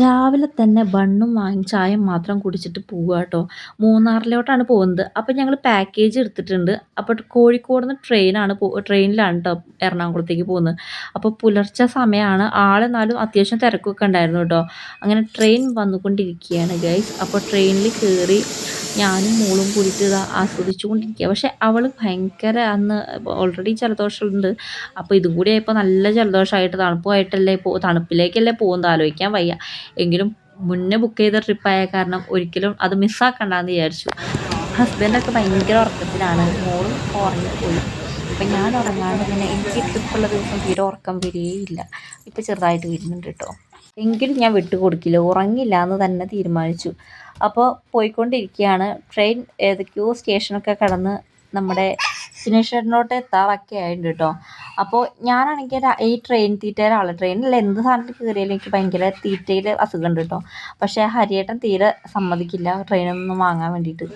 രാവിലെ തന്നെ ബണ്ണും വാങ്ങി ചായയും മാത്രം കുടിച്ചിട്ട് പോവുക കേട്ടോ. മൂന്നാറിലോട്ടാണ് പോകുന്നത്. അപ്പോൾ ഞങ്ങൾ പാക്കേജ് എടുത്തിട്ടുണ്ട്. അപ്പോൾ കോഴിക്കോട് നിന്ന് ട്രെയിനാണ് പോ ട്രെയിനിലാണ് കേട്ടോ എറണാകുളത്തേക്ക് പോകുന്നത്. അപ്പോൾ പുലർച്ചെ സമയമാണ് ആളെന്നാലും അത്യാവശ്യം തിരക്കൊക്കെ ഉണ്ടായിരുന്നു കേട്ടോ അങ്ങനെ ട്രെയിൻ വന്നുകൊണ്ടിരിക്കുകയാണ് ഗൈസ് അപ്പോൾ ട്രെയിനിൽ കയറി ഞാനും മോളും കൂടിയിട്ട് ഇത് ആസ്വദിച്ചു കൊണ്ടിരിക്കുക പക്ഷെ അവൾ ഭയങ്കര അന്ന് ഓൾറെഡി ജലദോഷമുണ്ട്. അപ്പോൾ ഇതും കൂടി ആയപ്പോൾ നല്ല ജലദോഷമായിട്ട് തണുപ്പുമായിട്ടല്ലേ പോ തണുപ്പിലേക്കല്ലേ പോകുന്നത്? ആലോചിക്കാൻ വയ്യ. എങ്കിലും മുന്നേ ബുക്ക് ചെയ്ത ട്രിപ്പായ കാരണം ഒരിക്കലും അത് മിസ്സാക്കണ്ടെന്ന് വിചാരിച്ചു. ഹസ്ബൻഡൊക്കെ ഭയങ്കര ഉറക്കത്തിലാണ്. മോളും ഉറങ്ങിപ്പോയി അപ്പം ഞാൻ ഉറങ്ങാണ്ട് ഇങ്ങനെ എനിക്ക് ട്രിപ്പുള്ള ദിവസം തീരെ ഉറക്കം വരികയില്ല. ഇപ്പം ചെറുതായിട്ട് വരുന്നുണ്ട് കേട്ടോ എങ്കിലും ഞാൻ വിട്ടു കൊടുക്കില്ല ഉറങ്ങില്ല എന്ന് തന്നെ തീരുമാനിച്ചു. അപ്പോൾ പോയിക്കൊണ്ടിരിക്കുകയാണ് ട്രെയിൻ ഏതൊക്കെയോ സ്റ്റേഷനൊക്കെ കടന്ന് നമ്മുടെ ഡെസ്റ്റിനേഷനിലോട്ട് എത്താറൊക്കെ ആയിട്ടുണ്ട് കേട്ടോ അപ്പോൾ ഞാനാണെങ്കിൽ ഈ ട്രെയിൻ തീറ്റയുടെ ആൾ ട്രെയിനിൽ എന്ത് സാധനത്തിൽ കയറിയാലും എനിക്ക് ഭയങ്കര തീറ്റയിൽ അസുഖമുണ്ട് കേട്ടോ പക്ഷേ ഹരിയേട്ടൻ തീരെ സമ്മതിക്കില്ല ട്രെയിനൊന്നും വാങ്ങാൻ വേണ്ടിയിട്ട്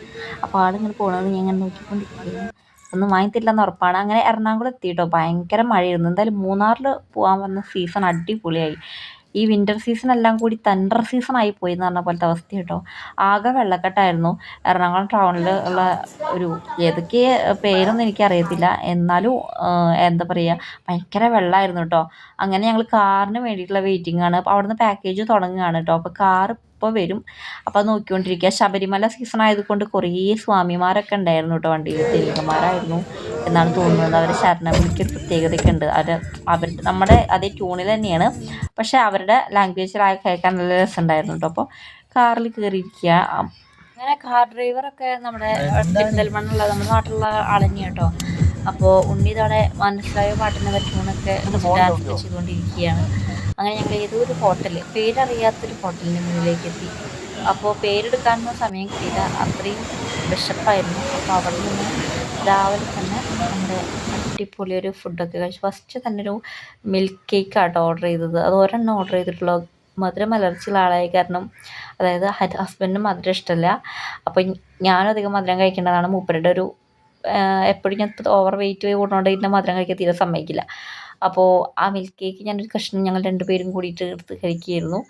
അപ്പോൾ ആളിങ്ങനെ പോകണമെന്ന് ഞാൻ ഇങ്ങനെ നോക്കിക്കൊണ്ടിരിക്കുകയാണ് ഒന്നും വാങ്ങിത്തില്ലെന്ന് ഉറപ്പാണ്. അങ്ങനെ എറണാകുളം എത്തി കേട്ടോ ഭയങ്കര മഴയായിരുന്നു. എന്തായാലും മൂന്നാറിൽ പോകാൻ വന്ന സീസൺ അടിപൊളിയായി. ഈ വിന്റർ സീസൺ എല്ലാം കൂടി തണ്ടർ സീസൺ ആയി പോയി എന്ന് പറഞ്ഞ പോലത്തെ അവസ്ഥ കേട്ടോ. ആകെ വെള്ളക്കെട്ടായിരുന്നു. എറണാകുളം ടൗണിൽ ഉള്ള ഒരു ഏതൊക്കെ പേരൊന്നും എനിക്കറിയത്തില്ല. എന്നാലും എന്താ പറയുക ഭയങ്കര വെള്ളമായിരുന്നു കേട്ടോ. അങ്ങനെ ഞങ്ങൾ കാറിന് വേണ്ടിയിട്ടുള്ള വെയിറ്റിംഗ് ആണ്. അപ്പോൾ അവിടുന്ന് പാക്കേജ് തുടങ്ങുകയാണ് കേട്ടോ. അപ്പോൾ കാർ ഇപ്പോൾ വരും. അപ്പോൾ നോക്കിക്കൊണ്ടിരിക്കുക ശബരിമല സീസൺ ആയതുകൊണ്ട് കുറേ സ്വാമിമാരൊക്കെ ഉണ്ടായിരുന്നു കേട്ടോ വണ്ടിയിൽ തെലുങ്കന്മാരായിരുന്നു എന്നാണ് തോന്നുന്നത്. അവരെ ശരണവിളിക്ക് ഒരു പ്രത്യേകതയൊക്കെ ഉണ്ട്. അവർ അവർ നമ്മുടെ അതേ ട്യൂണിൽ തന്നെയാണ്. പക്ഷേ അവരുടെ ലാംഗ്വേജിലായി കേൾക്കാൻ നല്ല രസമുണ്ടായിരുന്നു കേട്ടോ. അപ്പോൾ കാറിൽ കയറിയിരിക്കുക അങ്ങനെ കാർ ഡ്രൈവറൊക്കെ നമ്മുടെ പെരിന്തൽമണ്ണുള്ള നമ്മുടെ നാട്ടിലുള്ള ആൾ തന്നെയാണ് കേട്ടോ. അപ്പോൾ ഉണ്ണി തവണ മനസ്സിലായ പാട്ടിനെ പറ്റുമെന്നൊക്കെ ചെയ്തുകൊണ്ടിരിക്കുകയാണ്. അങ്ങനെ ഞങ്ങൾ ഏതോ ഒരു ഹോട്ടൽ പേരറിയാത്തൊരു ഹോട്ടലിന്റെ മുന്നിലേക്ക് എത്തി. അപ്പോൾ പേരെടുക്കാനൊന്നും സമയം കിട്ടിയില്ല. അത്രയും വിശപ്പായിരുന്നു. അപ്പോൾ അവിടെ നിന്ന് രാവിലെ തന്നെ നമ്മുടെ അടിപൊളി ഒരു ഫുഡൊക്കെ കഴിച്ചു. ഫസ്റ്റ് തന്നെ ഒരു മിൽക്ക് കേക്ക് ആട്ടോ ഓർഡർ ചെയ്തത്. അത് ഒരെണ്ണം ഓർഡർ ചെയ്തിട്ടുള്ളൂ. മധുരം അലർജിയുള്ള ആളായ കാരണം അതായത് ഹസ്ബൻഡിന് മധുരം ഇഷ്ടമല്ല അപ്പോൾ ഞാനും അധികം മധുരം കഴിക്കേണ്ടതാണ്. മൂപ്പരുടെ ഒരു എപ്പോഴും ഞാൻ ഓവർ വെയിറ്റ് കൂടുന്നതുകൊണ്ട് ഇതിന്റെ മധുരം കഴിക്കാൻ തീരെ സമ്മതിക്കില്ല. അപ്പോൾ ആ മിൽക്ക് കേക്ക് ഞാനൊരു കഷ്ണം ഞങ്ങൾ രണ്ടുപേരും കൂടിയിട്ട് എടുത്ത് കഴിക്കുകയായിരുന്നു.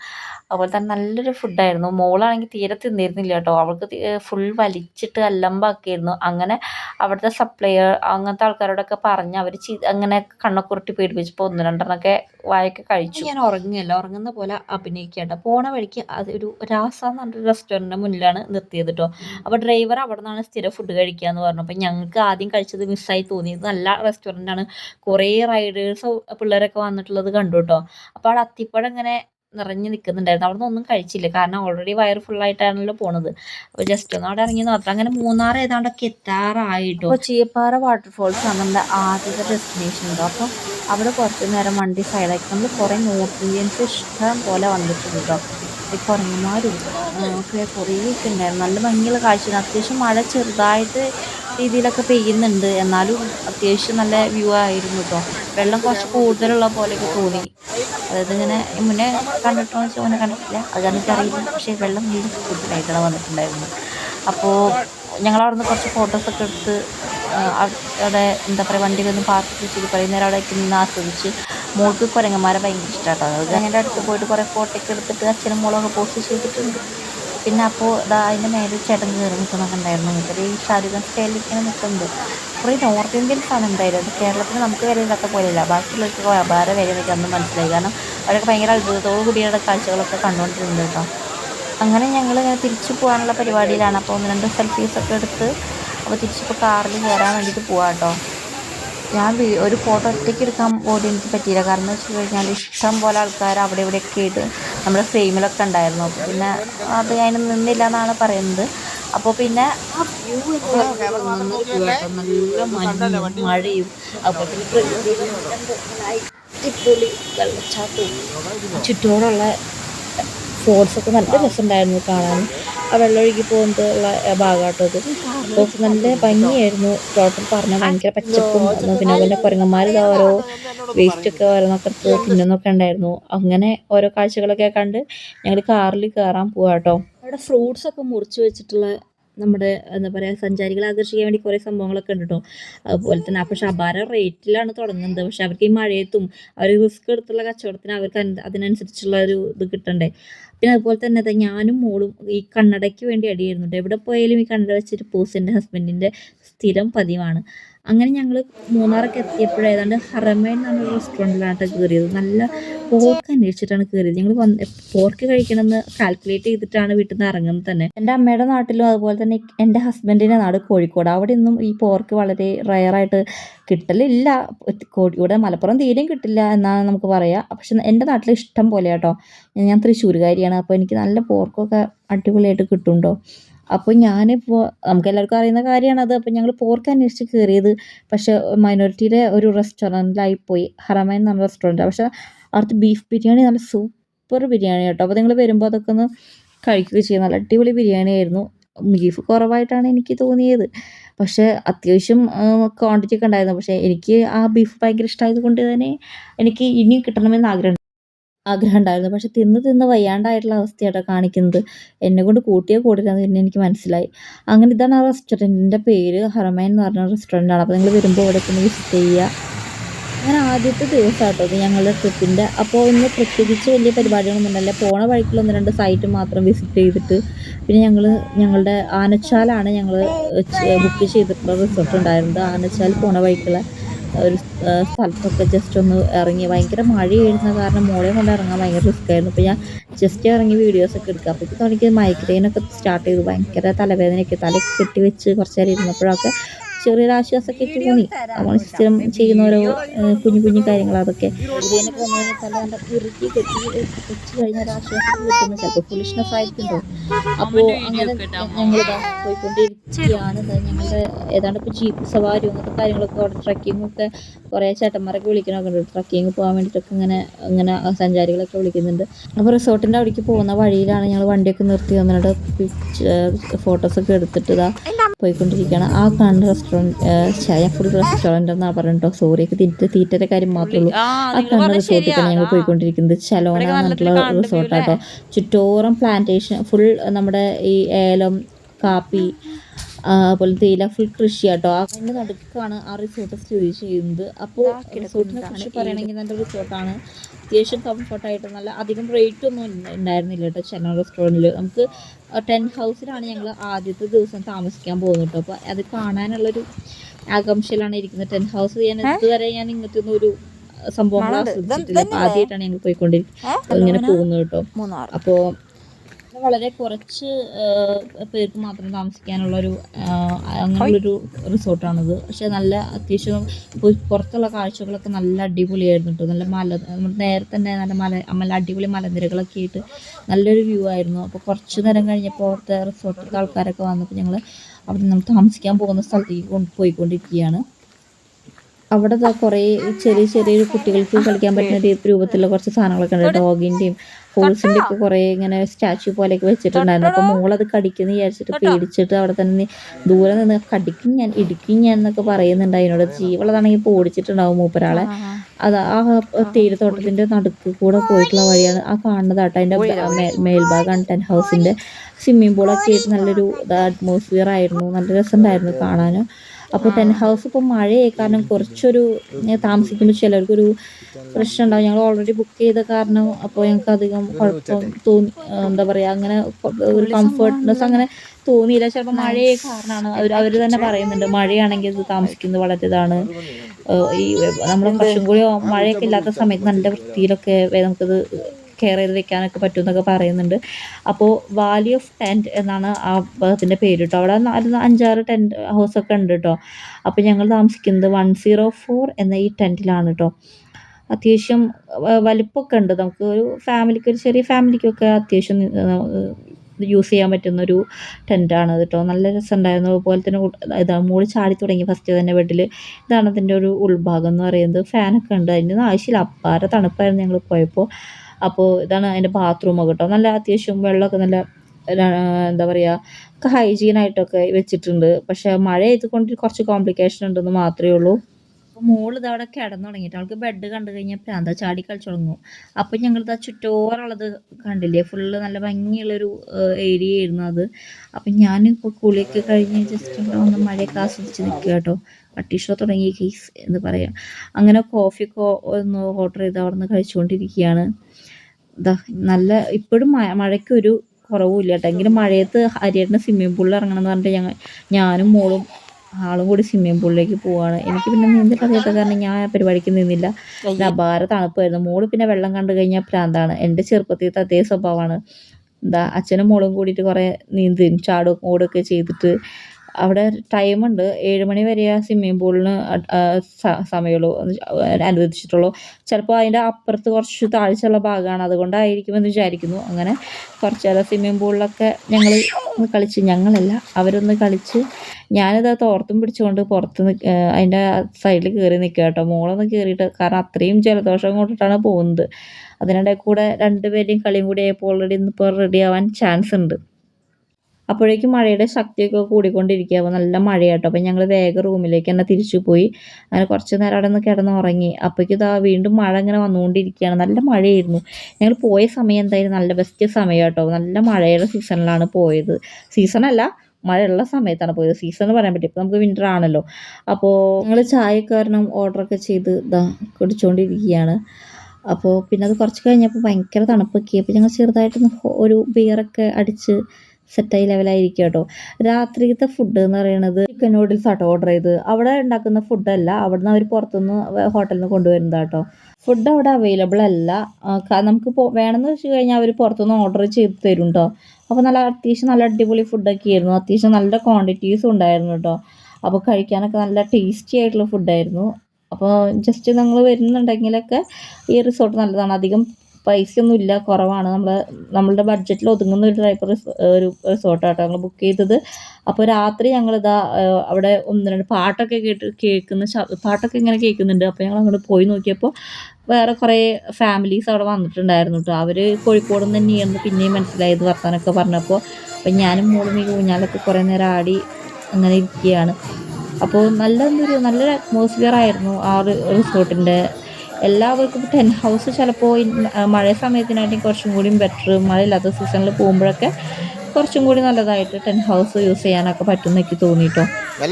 അതുപോലെ തന്നെ നല്ലൊരു ഫുഡായിരുന്നു മോളാണെങ്കിൽ തീരെ തിന്നിരുന്നില്ല കേട്ടോ. അവൾക്ക് ഫുൾ വലിച്ചിട്ട് അല്ലമ്പാക്കിയിരുന്നു. അങ്ങനെ അവിടുത്തെ സപ്ലയർ അങ്ങനത്തെ ആൾക്കാരോടൊക്കെ പറഞ്ഞ് അവർ അങ്ങനെ കണ്ണക്കുരുട്ടി പേടിപ്പിച്ചപ്പോൾ ഒന്ന് രണ്ടെണ്ണമൊക്കെ വായൊക്കെ കഴിച്ചു. ഞാൻ ഉറങ്ങുകയല്ല. ഉറങ്ങുന്ന പോലെ അഭിനയിക്കട്ടോ പോണ വഴിക്ക് അത് ഒരു രാസ എന്ന് പറഞ്ഞൊരു റെസ്റ്റോറന്റിന്റെ മുന്നിലാണ് നിർത്തിയത് കേട്ടോ. അപ്പോൾ ഡ്രൈവർ അവിടെ നിന്നാണ് സ്ഥിരം ഫുഡ് കഴിക്കുക എന്ന് പറഞ്ഞു. അപ്പോൾ ഞങ്ങൾക്ക് ആദ്യം കഴിച്ചത് മിസ്സായി തോന്നിയത് നല്ല റെസ്റ്റോറന്റാണ് കുറേ റൈഡേഴ്സ് പിള്ളേരൊക്കെ വന്നിട്ടുള്ളത് കണ്ടു കേട്ടോ അപ്പോൾ അവിടെ അത്തിപ്പഴം ഇങ്ങനെ നിറഞ്ഞു നിൽക്കുന്നുണ്ടായിരുന്നു അവിടെ നിന്നൊന്നും കഴിച്ചില്ല. കാരണം ഓൾറെഡി വയർ ഫുള്ളായിട്ടാണല്ലോ പോണത്. അപ്പോൾ ജസ്റ്റ് ഒന്ന് അവിടെ ഇറങ്ങി മാത്രം അങ്ങനെ മൂന്നാർ ഏതാണ്ടൊക്കെ എത്താറായിട്ടോ അപ്പോൾ ചീപ്പാറ വാട്ടർഫോൾസ് ആണ് നമ്മുടെ ആദ്യത്തെ ഡെസ്റ്റിനേഷൻ ഉണ്ടോ അപ്പോൾ അവിടെ കുറച്ച് നേരം വണ്ടി സൈഡാക്കി നമ്മൾ കുറേ നോർത്ത് ഇന്ത്യൻസ് ഇഷ്ടം പോലെ വന്നിട്ടുണ്ട് കേട്ടോ കുരങ്ങന്മാരും ഒക്കെ കുറേ ഒക്കെ ഉണ്ടായിരുന്നു. നല്ല ഭംഗിയുള്ള കാഴ്ചയാണ്. അത്യാവശ്യം മഴ ചെറുതായിട്ട് രീതിയിലൊക്കെ പെയ്യുന്നുണ്ട്. എന്നാലും അത്യാവശ്യം നല്ല വ്യൂ ആയിരുന്നു കേട്ടോ വെള്ളം കുറച്ച് കൂടുതലുള്ള പോലെയൊക്കെ തോന്നി. അതായത് ഇങ്ങനെ മുന്നേ കണ്ടിട്ടോ വെച്ചാൽ മുന്നേ കണ്ടിട്ടില്ല. അത് കണ്ടിട്ട് അറിയില്ല. പക്ഷേ വെള്ളം വീണ്ടും കൂടുതലായിട്ടാണ് വന്നിട്ടുണ്ടായിരുന്നത്. അപ്പോൾ ഞങ്ങൾ അവിടെ നിന്ന് കുറച്ച് ഫോട്ടോസൊക്കെ എടുത്ത് അവിടെ എന്താ പറയുക വണ്ടിയൊക്കെ ഒന്ന് പാർക്ക് ചെയ്ത് കുറേ നേരം അവിടെ നിന്ന് ആസ്വദിച്ച് മോൾക്ക് കുരങ്ങന്മാരെ ഭയങ്കര ഇഷ്ടമാട്ടോ അത് ഞങ്ങളുടെ അടുത്ത് പോയിട്ട് കുറേ ഫോട്ടോയൊക്കെ എടുത്തിട്ട് അച്ഛനും മോളൊക്കെ പോസ്റ്റ് ചെയ്തിട്ടുണ്ട്. പിന്നെ അപ്പോൾ ഇതാ അതിന്റെ മേലെ ചേട്ടൻ കയറി നിൽക്കുന്നൊക്കെ ഉണ്ടായിരുന്നു ഇവർ ഈ ഷാരൂഖ് ഖാൻ സ്റ്റൈലിൽ ഇങ്ങനെ നിൽക്കുന്നുണ്ട് കുറേ നോർത്ത് ഇന്ത്യൻസ് ആണ് എന്തായാലും. അത് കേരളത്തിൽ നമുക്ക് വരെ ഇതൊക്കെ പോലെയല്ല. ബാക്കിയുള്ളവർക്ക് വേറെ വരെ അന്ന് മനസ്സിലായി. കാരണം അവരൊക്കെ ഭയങ്കര അത്ഭുതത്തോടു കൂടിയുള്ള കാഴ്ചകളൊക്കെ കണ്ടുകൊണ്ടിരുന്നത് കേട്ടോ. അങ്ങനെ ഞങ്ങൾ ഇങ്ങനെ തിരിച്ചു പോകാനുള്ള പരിപാടിയിലാണ്. അപ്പോൾ ഒന്ന് രണ്ട് സെൽഫീസൊക്കെ എടുത്ത് അപ്പോൾ തിരിച്ചിപ്പോൾ കാറിൽ കയറാൻ വേണ്ടിയിട്ട് പോവാം കേട്ടോ. ഞാൻ ഒരു ഫോട്ടോ ഒറ്റയ്ക്ക് എടുക്കാൻ പോലും എനിക്ക് പറ്റിയില്ല. കാരണം എന്ന് വെച്ച് കഴിഞ്ഞാൽ ഇഷ്ടം പോലെ ആൾക്കാർ അവിടെ ഇവിടെയൊക്കെ ആയിട്ട് നമ്മുടെ ഫ്രെയിമിലൊക്കെ ഉണ്ടായിരുന്നു. പിന്നെ അത് അതിന് നിന്നില്ല എന്നാണ് പറയുന്നത്. അപ്പോൾ പിന്നെ നല്ല മഴയും. അപ്പോൾ അടിപൊളി വെള്ളച്ചാട്ടവും. ചുറ്റോടുള്ള ഫോർട്സൊക്കെ നല്ല രസമുണ്ടായിരുന്നു കാണാൻ. ആ വെള്ളം ഒഴുകി പോകുന്നത് ഉള്ള ഭാഗമാട്ടോ അത് അപ്പോൾ നല്ല ഭംഗിയായിരുന്നു. ടോട്ടൽ പറഞ്ഞാൽ ഭയങ്കര പച്ചപ്പും പിന്നെ അതുപോലെ കുരങ്ങന്മാർ ഇതാ ഓരോ വേസ്റ്റൊക്കെ ഓരോന്നൊക്കെ തിന്നുന്നൊക്കെ ഉണ്ടായിരുന്നു. അങ്ങനെ ഓരോ കാഴ്ചകളൊക്കെ കണ്ട് ഞങ്ങൾ കാറിൽ കയറാൻ പോവാട്ടോ. കേട്ടോ ഫ്രൂട്ട്സ് ഒക്കെ മുറിച്ച് വെച്ചിട്ടുള്ള നമ്മുടെ എന്താ പറയുക സഞ്ചാരികളെ ആകർഷിക്കാൻ വേണ്ടി കുറേ സംഭവങ്ങളൊക്കെ ഉണ്ട് കേട്ടോ അതുപോലെ തന്നെ പക്ഷെ അപാര റേറ്റിലാണ് തുടങ്ങുന്നത്. പക്ഷെ അവർക്ക് ഈ മഴയത്തും അവർ റിസ്ക് എടുത്തുള്ള കച്ചവടത്തിന് അവർക്ക് അതിനനുസരിച്ചുള്ള ഒരു ഇത് കിട്ടണ്ടേ. പിന്നെ അതുപോലെ തന്നെ അത് ഞാനും മോളും ഈ കണ്ണടയ്ക്ക് വേണ്ടി അടിയായിരുന്നു ട്ടോ. എവിടെ പോയാലും ഈ കണ്ണട വെച്ചിട്ട് പോസ് ഹസ്ബൻഡിന്റെ സ്ഥിരം പതിവാണ് അങ്ങനെ ഞങ്ങൾ മൂന്നാറൊക്കെ എത്തിയപ്പോഴേ ഏതാണ്ട് ഹറമേൻ എന്ന് പറഞ്ഞൊരു റെസ്റ്റോറന്റിലാണ് കയറിയത് നല്ല പോർക്ക് അന്വേഷിച്ചിട്ടാണ് കയറിയത് ഞങ്ങൾ വന്ന് പോർക്ക് കഴിക്കണമെന്ന് കാൽക്കുലേറ്റ് ചെയ്തിട്ടാണ് വീട്ടിൽ നിന്ന് ഇറങ്ങുന്നത് തന്നെ. എന്റെ അമ്മയുടെ നാട്ടിലും അതുപോലെ തന്നെ എന്റെ ഹസ്ബൻഡിന്റെ നാട് കോഴിക്കോട്. അവിടെ ഒന്നും ഈ പോർക്ക് വളരെ റയറായിട്ട് കിട്ടലില്ല. കോഴിക്കോട് മലപ്പുറം തീരെയും കിട്ടില്ല എന്നാണ് നമുക്ക് പറയാം. പക്ഷെ എന്റെ നാട്ടിൽ ഇഷ്ടം പോലെ കേട്ടോ. ഞാൻ തൃശ്ശൂർകാരിയാണ് അപ്പോൾ എനിക്ക് നല്ല പോർക്കൊക്കെ അടിപൊളിയായിട്ട് കിട്ടും അപ്പോൾ ഞാനിപ്പോൾ നമുക്ക് എല്ലാവർക്കും അറിയുന്ന കാര്യമാണത് അപ്പോൾ ഞങ്ങൾ പോർക്ക് അന്വേഷിച്ച് കയറിയത് പക്ഷേ മൈനോറിറ്റിയുടെ ഒരു റെസ്റ്റോറന്റിലായി പോയി ഹറമൈൻ എന്ന റെസ്റ്റോറന്റ് പക്ഷേ അവിടുത്തെ ബീഫ് ബിരിയാണി നല്ല സൂപ്പർ ബിരിയാണി കേട്ടോ. അപ്പോൾ നിങ്ങൾ വരുമ്പോൾ അതൊക്കെ ഒന്ന് കഴിക്കുക ചെയ്യും. നല്ല അടിപൊളി ബിരിയാണി ആയിരുന്നു. ബീഫ് കുറവായിട്ടാണ് എനിക്ക് തോന്നിയത്. പക്ഷേ അത്യാവശ്യം ക്വാണ്ടിറ്റി ഒക്കെ ഉണ്ടായിരുന്നു. പക്ഷേ എനിക്ക് ആ ബീഫ് ഭയങ്കര ഇഷ്ടമായത് കൊണ്ട് തന്നെ എനിക്ക് ഇനിയും കിട്ടണമെന്ന് ആഗ്രഹം ആഗ്രഹം ഉണ്ടായിരുന്നു പക്ഷെ തിന്ന് തിന്ന് വയ്യാണ്ടായിട്ടുള്ള അവസ്ഥയാട്ടോ കാണിക്കുന്നത്. എന്നെ കൊണ്ട് കൂട്ടിയേ കൂടില്ലെന്ന് പിന്നെ എനിക്ക് മനസ്സിലായി. അങ്ങനെ ഇതാണ് ആ റെസ്റ്റോറന്റിന്റെ പേര് ഹറമൈൻ എന്ന് പറഞ്ഞ റെസ്റ്റോറന്റാണ് അപ്പോൾ നിങ്ങൾ വരുമ്പോൾ ഇവിടെ ഒന്ന് വിസിറ്റ് ചെയ്യുക. അങ്ങനെ ആദ്യത്തെ ദിവസം ആട്ടോ ഇത് ഞങ്ങളുടെ ട്രിപ്പിന്റെ അപ്പോൾ ഇന്ന് പ്രത്യേകിച്ച് വലിയ പരിപാടികളൊന്നും ഉണ്ടല്ല പോണ വഴിക്കുള്ള ഒന്ന് രണ്ട് സൈറ്റ് മാത്രം വിസിറ്റ് ചെയ്തിട്ട് പിന്നെ ഞങ്ങൾ ഞങ്ങളുടെ ആനച്ചാലാണ് ഞങ്ങൾ ബുക്ക് ചെയ്തിട്ടുള്ള റിസോർട്ട് ഉണ്ടായിരുന്നത്. ആനച്ചാൽ പോണ വഴിക്കുള്ള ഒരു സ്ഥലത്തൊക്കെ ജസ്റ്റ് ഒന്ന് ഇറങ്ങി. ഭയങ്കര മഴയായിരുന്ന കാരണം മോളെ കൊണ്ട് ഇറങ്ങാൻ ഭയങ്കര റിസ്ക് ആയിരുന്നു. അപ്പോൾ ഞാൻ ജസ്റ്റ് ഇറങ്ങി വീഡിയോസൊക്കെ എടുക്കുക അപ്പോഴേക്കും എനിക്ക് മൈഗ്രെയിനൊക്കെ സ്റ്റാർട്ട് ചെയ്തു. ഭയങ്കര തലവേദനയൊക്കെ. തലയൊക്കെ കെട്ടി വെച്ച് കുറച്ച് നേരം ഇരുന്നപ്പോഴൊക്കെ ചെറിയൊരു ആശ്വാസമൊക്കെ തോന്നി. നമ്മൾ സ്ഥിരം ചെയ്യുന്ന ഓരോ കുഞ്ഞു കുഞ്ഞു കാര്യങ്ങൾ അതൊക്കെ. ഇതിനൊക്കെ വന്നു കഴിഞ്ഞാൽ തല നല്ല ഇറുക്കി കെട്ടി വെച്ച് കഴിഞ്ഞാൽ ഒരു ആശ്വാസം കിട്ടുന്നു ചിലപ്പോൾ ഫുളിഷ്നെസ് ആയിരിക്കുമല്ലോ അപ്പോൾ അങ്ങനെ ഞങ്ങളിതാ പോയിക്കൊണ്ടിരിക്കുകയാണ്. ഇതാ ഞങ്ങളുടെ ഏതാണ്ട് ഇപ്പോൾ ജീപ്പ് സവാരി അങ്ങനത്തെ കാര്യങ്ങളൊക്കെ അവിടെ ട്രക്കിംഗ് ഒക്കെ കുറേ ചേട്ടന്മാരൊക്കെ വിളിക്കണമൊക്കെ ഉണ്ട്. ട്രക്കിങ് പോകാൻ വേണ്ടിയിട്ടൊക്കെ ഇങ്ങനെ ഇങ്ങനെ സഞ്ചാരികളൊക്കെ വിളിക്കുന്നുണ്ട്. അപ്പോൾ റിസോർട്ടിന്റെ അവിടേക്ക് പോകുന്ന വഴിയിലാണ് ഞങ്ങൾ വണ്ടിയൊക്കെ നിർത്തി വന്നിട്ട് ഫോട്ടോസൊക്കെ എടുത്തിട്ട് ഇതാ പോയിക്കൊണ്ടിരിക്കുകയാണ്. ആ കാണുന്ന റെസ്റ്റോറന്റ് ചായ ഫുൾ റെസ്റ്റോറന്റ് എന്നാണ് പറഞ്ഞിട്ടോ? സോറി തീറ്റ തീറ്റയുടെ കാര്യം മാത്രമേ ഉള്ളൂ. ആ കാണുന്ന റിസോർട്ടിലാണ് ഞങ്ങൾ പോയിക്കൊണ്ടിരിക്കുന്നത്. ചലോണ എന്നുള്ള റിസോർട്ടാട്ടോ ചുറ്റോറം പ്ലാന്റേഷൻ ഫുൾ നമ്മുടെ ഈ ഏലം കാപ്പി അതുപോലെ തേയില ഫുൾ കൃഷി കേട്ടോ അതിന്റെ നടുക്കാണ് ആ റിസോർട്ട് സ്ഥിതി ചെയ്യുന്നത്. അപ്പോൾ റിസോർട്ടിനെ കുറിച്ച് പറയുകയാണെങ്കിൽ നല്ല റിസോർട്ടാണ് അത്യാവശ്യം കംഫർട്ടായിട്ട് നല്ല അധികം റേറ്റ് ഒന്നും ഉണ്ടായിരുന്നില്ല കേട്ടോ ചെന്നൈ റെസ്റ്റോറന്റിൽ നമുക്ക് ടെൻ ഹൗസിലാണ് ഞങ്ങൾ ആദ്യത്തെ ദിവസം താമസിക്കാൻ പോകുന്നത് കേട്ടോ. അപ്പോൾ അത് കാണാനുള്ളൊരു ആകാംക്ഷയിലാണ് ഇരിക്കുന്നത്. ടെൻ ഹൗസ് ഞാൻ ഇതുവരെ ഞാൻ ഇങ്ങനത്തെ ഒന്നും ഒരു സംഭവങ്ങൾ ആസ്വദിച്ചിട്ടില്ല. അപ്പോൾ ആദ്യമായിട്ടാണ് ഞങ്ങൾ പോയിക്കൊണ്ടിരിക്കുന്നത് ഇങ്ങനെ പോകുന്നത് കേട്ടോ. അപ്പോൾ വളരെ കുറച്ച് പേർക്ക് മാത്രം താമസിക്കാനുള്ള ഒരു അങ്ങനെയുള്ളൊരു റിസോർട്ടാണിത്. പക്ഷെ നല്ല അത്യാവശ്യം പുറത്തുള്ള കാഴ്ചകളൊക്കെ നല്ല അടിപൊളിയായിരുന്നു കേട്ടോ നല്ല മല നമ്മൾ നേരെ തന്നെ നല്ല മല നല്ല അടിപൊളി മലനിരകളൊക്കെ ആയിട്ട് നല്ലൊരു വ്യൂ ആയിരുന്നു. അപ്പോൾ കുറച്ച് നേരം കഴിഞ്ഞപ്പോൾ അവിടുത്തെ റിസോർട്ടിലത്തെ ആൾക്കാരൊക്കെ വന്നപ്പോൾ ഞങ്ങൾ അവിടെ നമ്മൾ താമസിക്കാൻ പോകുന്ന സ്ഥലത്തേക്ക് കൊണ്ട് പോയിക്കൊണ്ടിരിക്കുകയാണ്. അവിടെ കുറേ ചെറിയ ചെറിയ കുട്ടികൾക്ക് കളിക്കാൻ പറ്റുന്ന രൂപത്തിലുള്ള കുറച്ച് സാധനങ്ങളൊക്കെ ഉണ്ട്. ഡോഗിന്റെയും ഹോൾസിന്റെ ഒക്കെ കുറേ ഇങ്ങനെ സ്റ്റാച്യു പോലെയൊക്കെ വെച്ചിട്ടുണ്ടായിരുന്നു. അപ്പോൾ മോളത് കടിക്കുന്നു വിചാരിച്ചിട്ട് പേടിച്ചിട്ട് അവിടെ തന്നെ ദൂരെ നിന്ന് കടിക്കും ഞാൻ ഇടിക്കും ഞാൻ എന്നൊക്കെ പറയുന്നുണ്ട് അതിനോട്. ജീവളതാണെങ്കിൽ ഇപ്പോൾ ഓടിച്ചിട്ടുണ്ടാവും മൂപ്പരാളെ അത് ആ തേയിലത്തോട്ടത്തിന്റെ നടുക്ക് കൂടെ പോയിട്ടുള്ള വഴിയാണ് ആ കാണുന്നത് കേട്ടോ. അതിന്റെ മേൽഭാഗമാണ് ടെൻ ഹൗസിന്റെ സ്വിമ്മിംഗ് പൂളൊക്കെ ആയിട്ട് നല്ലൊരു അറ്റ്മോസ്ഫിയർ ആയിരുന്നു. നല്ല രസമുണ്ടായിരുന്നു കാണാൻ അപ്പോൾ ടെൻ ഹൗസ് ഇപ്പോൾ മഴയായി കാരണം കുറച്ചൊരു താമസിക്കുമ്പോൾ ചിലർക്കൊരു പ്രശ്നം ഉണ്ടാവും ഞങ്ങൾ ഓൾറെഡി ബുക്ക് ചെയ്ത കാരണം അപ്പോൾ ഞങ്ങൾക്ക് അധികം കുഴപ്പം തോന്നി എന്താ പറയുക അങ്ങനെ ഒരു കംഫർട്ട്നെസ് അങ്ങനെ തോന്നിയില്ല. ചിലപ്പോൾ മഴയെ കാരണമാണ് അവർ അവർ തന്നെ പറയുന്നുണ്ട് മഴയാണെങ്കിൽ ഇത് താമസിക്കുന്നത് വളരെ ഇതാണ് ഈ നമ്മൾ കുറച്ചും കൂടി മഴയൊക്കെ ഇല്ലാത്ത സമയത്ത് നല്ല വൃത്തിയിലൊക്കെ നമുക്കത് കെയർ ചെയ്ത് വെക്കാനൊക്കെ പറ്റും എന്നൊക്കെ പറയുന്നുണ്ട്. അപ്പോൾ വാലി ഓഫ് ടെന്റ് എന്നാണ് ആ ഭാഗത്തിന്റെ പേര് കേട്ടോ. അവിടെ അഞ്ചാറ് ടെന്റ് ഹൗസൊക്കെ ഉണ്ട് കേട്ടോ. അപ്പോൾ ഞങ്ങൾ താമസിക്കുന്നത് വൺ സീറോ ഫോർ എന്ന ഈ ടെന്റിലാണ് കേട്ടോ. അത്യാവശ്യം വലിപ്പമൊക്കെ ഉണ്ട്. നമുക്ക് ഒരു ഫാമിലിക്ക് ഒരു ചെറിയ ഫാമിലിക്കൊക്കെ അത്യാവശ്യം യൂസ് ചെയ്യാൻ പറ്റുന്നൊരു ടെന്റാണ് കേട്ടോ നല്ല രസമുണ്ടായിരുന്നു അതുപോലെ തന്നെ ഇതാ മുകളിൽ ചാടി തുടങ്ങി ഫസ്റ്റ് തന്നെ ബെഡിൽ ഇതാണ് അതിന്റെ ഒരു ഉൾഭാഗം എന്ന് പറയുന്നത്. ഫാനൊക്കെ ഉണ്ട്. അതിന്റെ ആവശ്യമില്ല. അപ്പാര തണുപ്പായിരുന്നു ഞങ്ങൾ പോയപ്പോൾ അപ്പോൾ ഇതാണ് അതിന്റെ ബാത്റൂമൊക്കെ കേട്ടോ നല്ല അത്യാവശ്യം വെള്ളമൊക്കെ നല്ല എന്താ പറയുക ഹൈജീനായിട്ടൊക്കെ വെച്ചിട്ടുണ്ട്. പക്ഷേ മഴ ആയതുകൊണ്ട് കുറച്ച് കോംപ്ലിക്കേഷൻ ഉണ്ടെന്ന് മാത്രമേ ഉള്ളൂ. അപ്പോൾ മോൾ ഇതവിടെ കിടന്നു തുടങ്ങിയിട്ട് അവൾക്ക് ബെഡ് കണ്ടു കഴിഞ്ഞാൽ പ്രാന്ത ചാടി കളിച്ചു തുടങ്ങും. അപ്പോൾ ഞങ്ങൾ ആ ചുറ്റോറുള്ളത് കണ്ടില്ലേ? ഫുള്ള് നല്ല ഭംഗിയുള്ളൊരു ഏരിയ ആയിരുന്നു അത്. അപ്പം ഞാൻ ഇപ്പോൾ കുളിയൊക്കെ കഴിഞ്ഞ് ജസ്റ്റ് ഇവിടെ വന്ന് മഴയൊക്കെ ആസ്വദിച്ച് നിൽക്കുക കേട്ടോ. പട്ടി ഷോ തുടങ്ങിയ കേസ് എന്ന് പറയാം. അങ്ങനെ കോഫിയൊക്കെ ഒന്ന് ഓർഡർ ചെയ്ത് അവിടെ നിന്ന് കഴിച്ചുകൊണ്ടിരിക്കുകയാണ്. ഇതാ നല്ല ഇപ്പോഴും മഴ മഴയ്ക്കൊരു കുറവുമില്ല കേട്ടോ. എങ്കിലും മഴയത്ത് ഹരിയേട്ടന് സ്വിമ്മിംഗ് പൂളിൽ ഇറങ്ങണം എന്ന് പറഞ്ഞിട്ട് ഞങ്ങൾ ഞാനും മോളും ആളും കൂടി സ്വിമ്മിംഗ് പൂളിലേക്ക് പോവാണ്. എനിക്ക് പിന്നെ നീന്തൽ അറിയാത്ത കാരണം ഞാൻ ആ പരിപാടിക്ക് നിന്നില്ല. പിന്നെ അപാര തണുപ്പായിരുന്നു. മോൾ പിന്നെ വെള്ളം കണ്ടു കഴിഞ്ഞാൽ പ്രാന്താണ്. എന്റെ ചെറുപ്പത്തിലത്തെ അതേ സ്വഭാവമാണ്. എന്താ അച്ഛനും മോളും കൂടിയിട്ട് കുറേ നീന്തും ചാടും ഓടുകയൊക്കെ ചെയ്തിട്ട് അവിടെ ടൈമുണ്ട് ഏഴ് മണി വരെ ആ സ്വിമ്മിംഗ് പൂളിന് സമയമുള്ളൂ അനുവദിച്ചിട്ടുള്ളൂ. ചിലപ്പോൾ അതിന്റെ അപ്പുറത്ത് കുറച്ച് താഴ്ചയുള്ള ഭാഗമാണ്. അതുകൊണ്ടായിരിക്കും എന്ന് വിചാരിക്കുന്നു. അങ്ങനെ കുറച്ച് നേരം സ്വിമ്മിംഗ് പൂളിലൊക്കെ ഞങ്ങൾ കളിച്ച് ഞങ്ങളല്ല അവരൊന്ന് കളിച്ച് ഞാനിത് തോർത്തും പിടിച്ചുകൊണ്ട് പുറത്ത് അതിന്റെ സൈഡിൽ കയറി നിൽക്കുക കേട്ടോ. മോളൊന്ന് കയറിയിട്ട് കാരണം അത്രയും ജലദോഷം കൊണ്ടിട്ടാണ് പോകുന്നത്. അതിനിടെ കൂടെ രണ്ടുപേരുടെയും കളിയും കൂടി ആയപ്പോൾ ഓൾറെഡി ഇന്നിപ്പോൾ റെഡി ആവാൻ ചാൻസ് ഉണ്ട്. അപ്പോഴേക്കും മഴയുടെ ശക്തിയൊക്കെ കൂടിക്കൊണ്ടിരിക്കുക അപ്പോൾ നല്ല മഴയാട്ടോ. അപ്പോൾ ഞങ്ങൾ വേഗം റൂമിലേക്ക് തന്നെ തിരിച്ചു പോയി. അങ്ങനെ കുറച്ച് നേരം അവിടെ നിന്ന് കിടന്ന് ഉറങ്ങി. അപ്പോഴേക്കും ഇതാ വീണ്ടും മഴ ഇങ്ങനെ വന്നുകൊണ്ടിരിക്കുകയാണ്. നല്ല മഴയായിരുന്നു. ഞങ്ങൾ പോയ സമയം എന്തായാലും നല്ല ബെസ്റ്റ് സമയം കേട്ടോ നല്ല മഴയുടെ സീസണിലാണ് പോയത്. സീസണല്ല മഴയുള്ള സമയത്താണ് പോയത്. സീസൺ എന്ന് പറയാൻ പറ്റും ഇപ്പോൾ നമുക്ക് വിന്റർ ആണല്ലോ. അപ്പോൾ ഞങ്ങൾ ചായക്കാരനും ഓർഡറൊക്കെ ചെയ്ത് ഇതാ കുടിച്ചുകൊണ്ടിരിക്കുകയാണ് അപ്പോൾ പിന്നെ അത് കുറച്ച് കഴിഞ്ഞപ്പോൾ ഭയങ്കര തണുപ്പൊക്കെ അപ്പോൾ ഞങ്ങൾ ചെറുതായിട്ടൊന്ന് ഒരു ബിയറൊക്കെ അടിച്ച് സെറ്റായി ലെവലായിരിക്കും കേട്ടോ. രാത്രിയിലത്തെ ഫുഡ് എന്ന് പറയുന്നത് ചിക്കൻ നൂഡിൽസ് ആട്ടോ ഓർഡർ ചെയ്ത് അവിടെ ഉണ്ടാക്കുന്ന ഫുഡല്ല അവിടുന്ന് അവർ പുറത്തുനിന്ന് ഹോട്ടലിൽ നിന്ന് കൊണ്ടുവരുന്നത് കേട്ടോ. ഫുഡ് അവിടെ അവൈലബിൾ അല്ല. നമുക്ക് വേണമെന്ന് വെച്ച് കഴിഞ്ഞാൽ അവർ പുറത്തുനിന്ന് ഓർഡർ ചെയ്ത് തരും കേട്ടോ അപ്പോൾ നല്ല അത്യാവശ്യം നല്ല അടിപൊളി ഫുഡൊക്കെ ആയിരുന്നു. അത്യാവശ്യം നല്ല ക്വാണ്ടിറ്റീസും ഉണ്ടായിരുന്നു കേട്ടോ അപ്പോൾ കഴിക്കാനൊക്കെ നല്ല ടേസ്റ്റി ആയിട്ടുള്ള ഫുഡായിരുന്നു അപ്പോൾ ജസ്റ്റ് നിങ്ങൾ വരുന്നുണ്ടെങ്കിലൊക്കെ ഈ റിസോർട്ട് നല്ലതാണ്. അധികം പൈസയൊന്നും ഇല്ല കുറവാണ്. നമ്മൾ നമ്മളുടെ ബഡ്ജറ്റിൽ ഒതുങ്ങുന്ന ഒരു ടൈപ്പ് ഒരു റിസോർട്ടാട്ടോ ഞങ്ങൾ ബുക്ക് ചെയ്തത്. അപ്പോൾ രാത്രി ഞങ്ങളിതാ അവിടെ ഒന്ന് രണ്ട് പാട്ടൊക്കെ കേട്ട് കേൾക്കുന്ന പാട്ടൊക്കെ ഇങ്ങനെ കേൾക്കുന്നുണ്ട്. അപ്പോൾ ഞങ്ങൾ അങ്ങോട്ട് പോയി നോക്കിയപ്പോൾ വേറെ കുറേ ഫാമിലീസ് അവിടെ വന്നിട്ടുണ്ടായിരുന്നു കേട്ടോ അവർ കോഴിക്കോട് നിന്ന് തന്നെയായിരുന്നു പിന്നെയും മനസ്സിലായത് വർത്താനൊക്കെ പറഞ്ഞപ്പോൾ അപ്പം ഞാനും മോളും ഈ ഊഞ്ഞാലൊക്കെ കുറേ നേരം ആടി അങ്ങനെ ഇരിക്കുകയാണ് അപ്പോൾ നല്ലൊരു നല്ലൊരു അറ്റ്മോസ്ഫിയർ ആയിരുന്നു ആ റിസോർട്ടിന്റെ എല്ലാവർക്കും ടെൻ ഹൗസ് ചിലപ്പോൾ മഴ സമയത്തിനായിട്ട് കുറച്ചും കൂടി ബെറ്റർ മഴയില്ലാത്ത സീസണിൽ പോകുമ്പോഴൊക്കെ കുറച്ചും കൂടി നല്ലതായിട്ട് ടെൻ ഹൗസ് യൂസ് ചെയ്യാനൊക്കെ പറ്റുമെന്ന് എനിക്ക് തോന്നിയിട്ടോ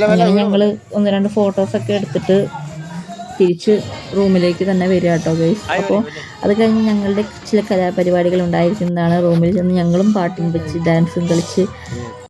അങ്ങനെ ഞങ്ങൾ ഒന്ന് രണ്ട് ഫോട്ടോസൊക്കെ എടുത്തിട്ട് തിരിച്ച് റൂമിലേക്ക് തന്നെ വരിക കേട്ടോ ഗൈസ് അപ്പോൾ അത് കഴിഞ്ഞ് ഞങ്ങളുടെ ചില കലാപരിപാടികൾ ഉണ്ടായിരിക്കുന്നതാണ് റൂമിൽ ചെന്ന് ഞങ്ങളും പാട്ടും വെച്ച് ഡാൻസും കളിച്ച്.